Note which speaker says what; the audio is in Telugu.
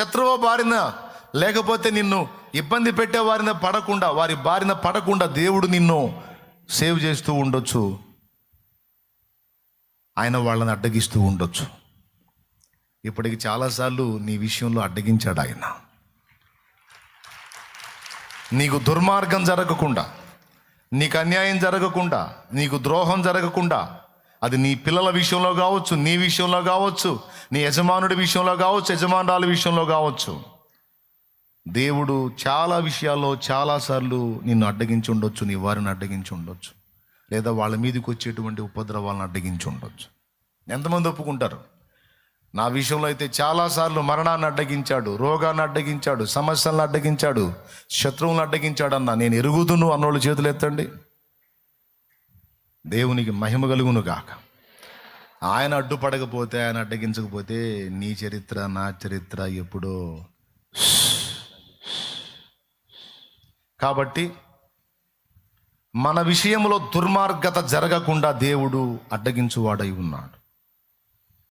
Speaker 1: శత్రువు బారిన లేకపోతే నిన్ను ఇబ్బంది పెట్టే వారిన పడకుండా వారి బారిన పడకుండా దేవుడు నిన్ను సేవ్ చేస్తూ ఉండొచ్చు. ఆయన వాళ్ళని అడ్డగిస్తూ ఉండొచ్చు. ఇప్పటికి చాలాసార్లు నీ విషయంలో అడ్డగించాడు ఆయన. నీకు దుర్మార్గం జరగకుండా నీకు అన్యాయం జరగకుండా నీకు ద్రోహం జరగకుండా అది నీ పిల్లల విషయంలో కావచ్చు నీ విషయంలో కావచ్చు నీ యజమానుడి విషయంలో కావచ్చు యజమానురాలి విషయంలో కావచ్చు. దేవుడు చాలా విషయాల్లో చాలాసార్లు నిన్ను అడ్డగించి ఉండొచ్చు నీ వారిని అడ్డగించి ఉండొచ్చు. లేదా వాళ్ళ మీదకి వచ్చేటువంటి ఉపద్రవాలను అడ్డగించి ఉండొచ్చు. ఎంతమంది ఒప్పుకుంటారు? నా విషయంలో అయితే చాలాసార్లు మరణాన్ని అడ్డగించాడు రోగాన్ని అడ్డగించాడు సమస్యలను అడ్డగించాడు శత్రువులను అడ్డగించాడన్న నేను ఎరుగుదును అన్నోళ్ళు చేతులు ఎత్తండి దేవునికి మహిమ కలుగును గాక. ఆయన అడ్డుపడకపోతే ఆయన అడ్డగించకపోతే నీ చరిత్ర నా చరిత్ర ఎప్పుడో కాబట్టి మన విషయంలో దుర్మార్గత జరగకుండా దేవుడు అడ్డగించువాడై ఉన్నాడు.